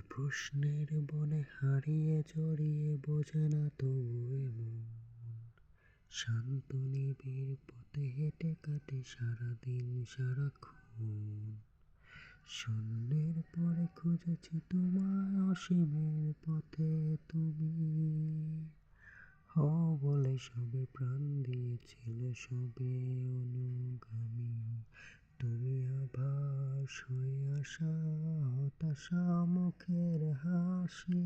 প্রশ্নের বনে হারিয়ে জড়িয়ে বোঝে না তবু এমন। শান্ত নিবিড় পথে হেঁটে কাটে সারাদিন সারাক্ষণ। শূন্যের পরে খুঁজেছি তোমায় অসীমের পথে তুমি। হও বলে সবে প্রাণ দিয়েছিল সবে অনুগামী। তুমি আভাস হয়ে আসা হতাশা মুখের হাসি।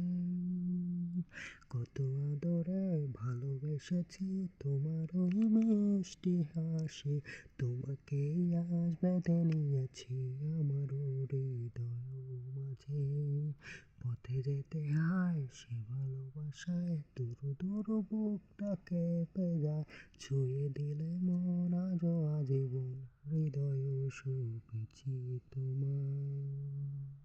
কত আদরে ভালোবেসেছি তোমার ওই মিষ্টি হাসি। তোমাকেই আজ বেঁধে নিয়েছি আমার হৃদয় মাঝে। পথে যেতে হয় সে ভালোবাসায়, দূর দূর বুকটা কেঁপে যায়। ছুঁয়ে দিলে মন হৃদয় শুভেছি তোমার।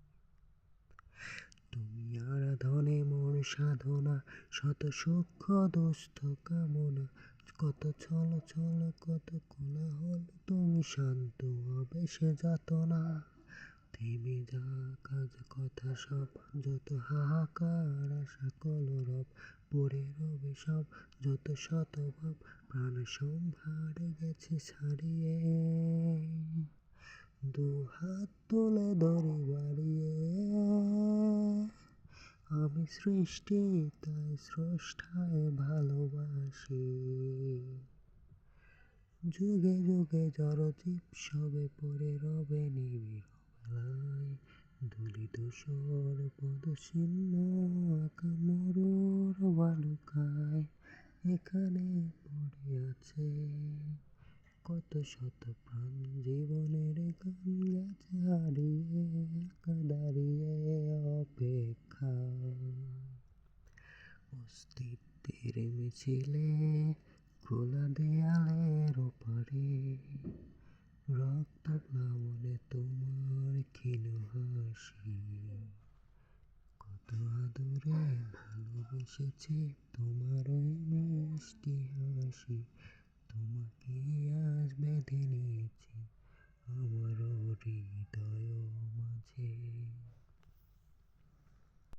তুমি আরাধনে মন সাধনা, শত সূক্ষ্ম দুস্থ কামনা, কত ছল ছল, কত কোলাহল, তুমি শান্ত হবে সে যাতনা। থেমে যা কাজ, কথা সব, যত হাহাকার, আশা, কলরব পড়ে রবে সব যত শতভাব প্রাণ সম্ভারে গেছে ছাড়িয়ে। দু হাত তুলে ধরি বাড়িয়ে। আমি সৃষ্টি, তাই স্রষ্টায় ভালোবাসি। যুগে যুগে জড়জীব সবে পড়ে রবে নিবিড়। বেলায় ধুলি ধূসর পদচিহ্ন মরুর বালুকায় এখানে পড়ে আছে। কত শত প্রাণ জীবনের গান গেছে হারিয়ে দাঁড়িয়ে অপেক্ষা। অস্তিত্বের মিছিলে খোলা দেয়ালের ক্ষীণ হাসি। কত আদরে ভালোবেসেছে তোমার মিষ্টি হাসি। তোমাকে আজ বেঁধে নিয়েছি আমার